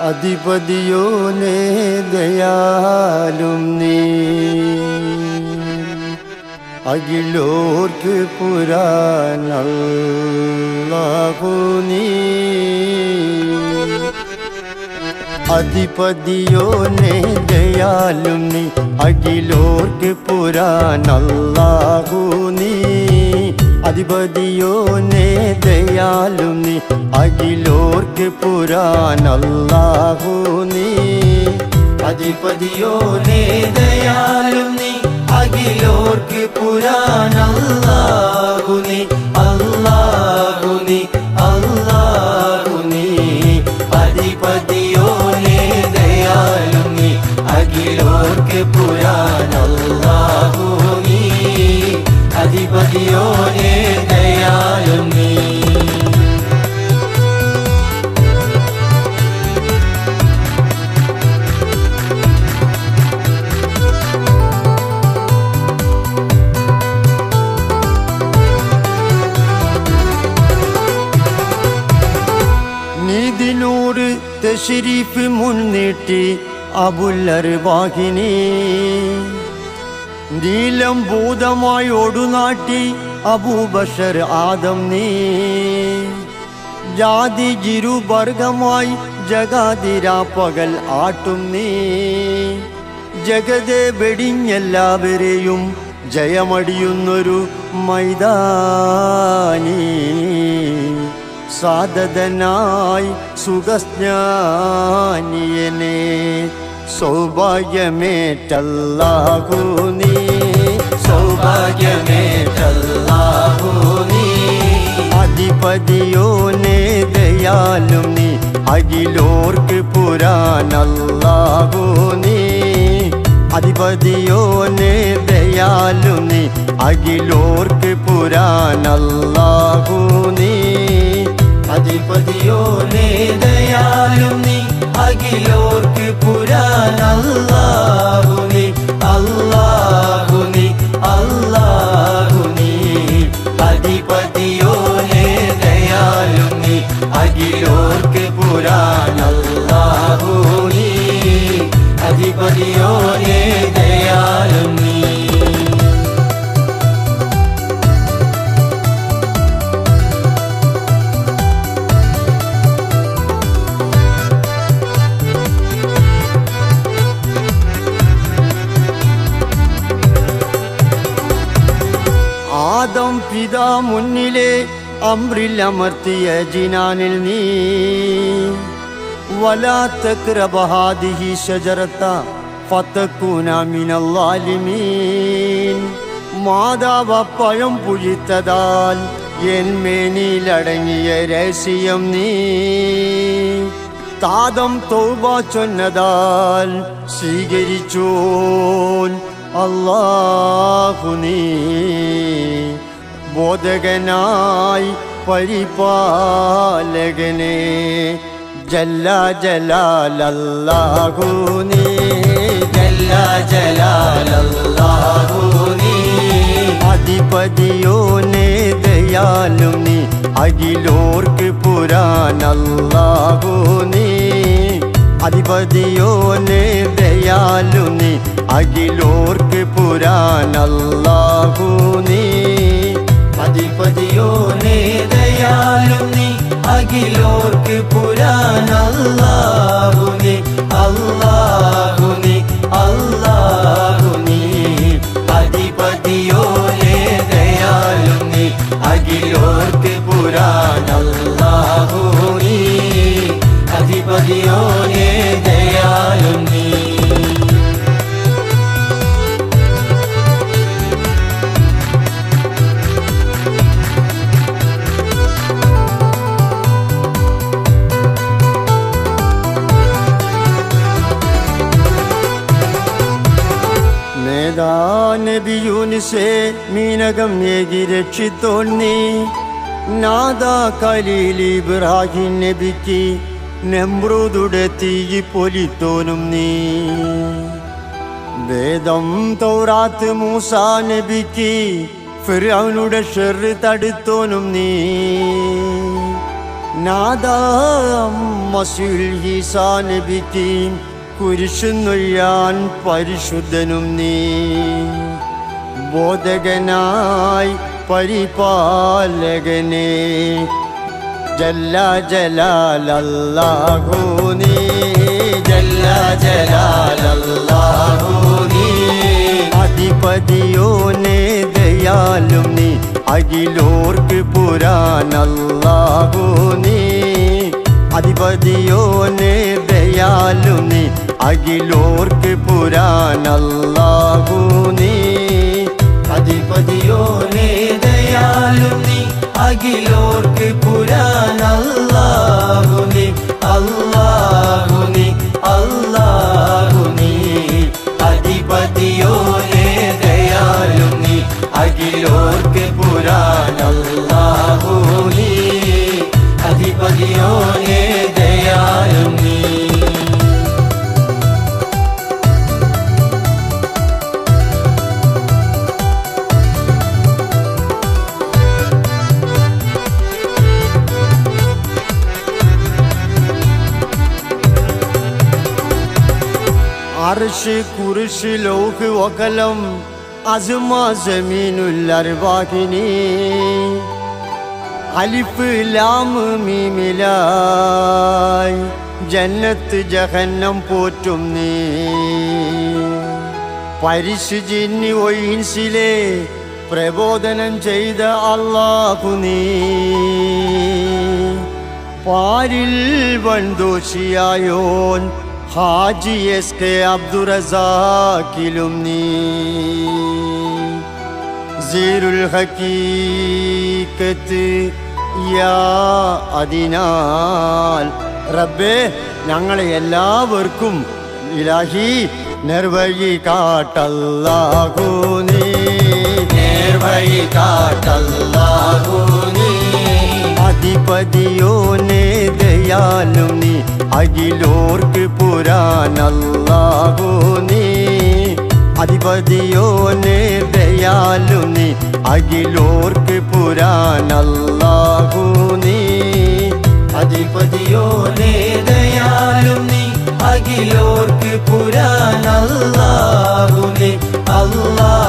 അധിപതിയോനെ ദയാലും നീ. അഖിലോർക്ക് പുരാനല്ലാഹു നീ. അധിപതിയോനെ ദയാലും നീ. അഖിലോർക്ക് പുരാനല്ലാഹു നീ. അധിപതിയോനെ ദയാലു നീ അഖിലോർക്ക് പുരാനല്ലാഹു നീ അധിപതിയോനെ ദയാലു നീ അഖിലോർക്ക് പുരാനല്ലാഹു നീ അല്ലാഹു നീ തശരീഫ് മുൻനീട്ടി അബുല്ലർവാഹിനി നീലം ഭൂതമായി ഒടുനാട്ടി അബൂബഷർ ആദം നീ. ജാതി ജിരുവർഗമായി ജഗാതിരാ പകൽ ആട്ടും നീ. ജഗതെ വെടിഞ്ഞെല്ലാവരെയും ജയമടിയുന്നൊരു മൈതാനി. സാധതനായി സുഖസ്ഞാനിയനെ സൗഭാഗ്യമേറ്റല്ലാഹു നീ സൗഭാഗ്യമേറ്റല്ലാഹു നീ. അധിപതിയോനെ ദയാലും നീ അഖിലോർക്ക് പുരാനല്ലാഹു നീ. അധിപതിയോനെ ദയാലും നീ അഖിലോർക്ക് പുരാനല്ലാഹു നീ. അധിപതിയോനെ ദയാലും നീ അഖിലോർക്ക് പുരാനല്ലാഹു നീ അല്ലാഹു മുന്നിലെ അമ്രിലമർത്തിയ ജിനാനിൽ നീ. വലാത്തക്രബഹാദിഹി ഷജറത്ത ശജറത്ത മിനല്ലാലിമീൻ. മാതാവ പഴം പുഴിത്തതാൽ എന്മേനിയിലടങ്ങിയ രഹസ്യം നീ. താതം തൗബ ചൊന്നതാൽ സ്വീകരിച്ചോൻ അല്ലാഹു നീ. ബോധകനായി പരിപാലകനെ. ജല്ല ജലാലല്ലാഹു നീ. ജല്ല ജലാലല്ലാഹു നീ. അധിപതിയോനെ ദയാലും നീ അഖിലോർക്ക് പുരാനല്ലാഹു നീ. അധിപതിയോനെ ദയാലു നീ അഖിലോർക്ക് പുരാനല്ലാഹു നീ. അധിപതിയോനെ ദയാലു നീ അഖിലോർക്ക് പുരാനല്ലാഹു നീ നബിയൂനിസെ മീനകം ഏകി രക്ഷിത്തോണ്ണി നാദ കലീൽ നബിക്ക് നെമ്രൂതുടെ പൊലിത്തോനും നീ വേദം തൗറാത്ത് മൂസ നബിക്ക് ഫിറൗനുടെ ഷെറ് തടുത്തോനും നീ കുരിശുന്നൊയ്യാൻ പരിശുദ്ധനും നീ ബോധകനായി പരിപാലകനെ. ജല്ല ജലാലല്ലാഹു നീ. ജല്ല ജലാലല്ലാഹു നീ. അധിപതിയോനെ ദയാലും നീ. അഖിലോർക്ക് പുരാനല്ലാഹു നീ. അധിപതിയോനെ ദയാലും നീ. അഖിലോർക്ക് പുരാനല്ലാഹു നീ. അധിപതിയോനെ ദയാലും നീ അഖിലോർക്ക് പുരാനല്ലാഹു നീ അല്ലാഹു നീ അല്ലാഹു നീ അധിപതിയോനെ ദയാലും നീ അഖിലോർക്ക് പുരാനല്ലാഹു നീ അധിപതിയോനെ അർഷ് കുരിശ് ലോഹ് ഒകലം അസ്മ ജമീനുൽ അർവാഹിനി. അലിഫ് ലാം മീമിലായി ജന്നത്ത് ജഹന്നം പോറ്റും നീ. പരിശു ജിന്നി ഒയിൻസിലെ പ്രബോധനം ചെയ്ത അള്ളാഹു നീ. പാരിൽ വൻദോഷിയായോൻ ഹാജി എസ് കെ അബ്ദുറസാക്കിലും നീ. സീരുൽ ഹക്കീക്കത്ത് യാ അതിനാൽ. റബ്ബേ ഞങ്ങളെ എല്ലാവർക്കും ഇലാഹി നിർവഴി കാട്ടല്ലാഹു നീ. നിർവഴി കാട്ടല്ലാഹു നീ. അധിപതിയോനെ ദയാലും നീ. അഖിലോർക്ക് പുരാനല്ലാഹു നീ. അധിപതിയോനെ ദയാലും നീ. അഖിലോർക്ക് പുരാനല്ലാഹു നീ. അധിപതിയോനെ ദയാലും നീ. അഖിലോർക്ക് പുരാനല്ലാഹു നീ. അല്ലാഹു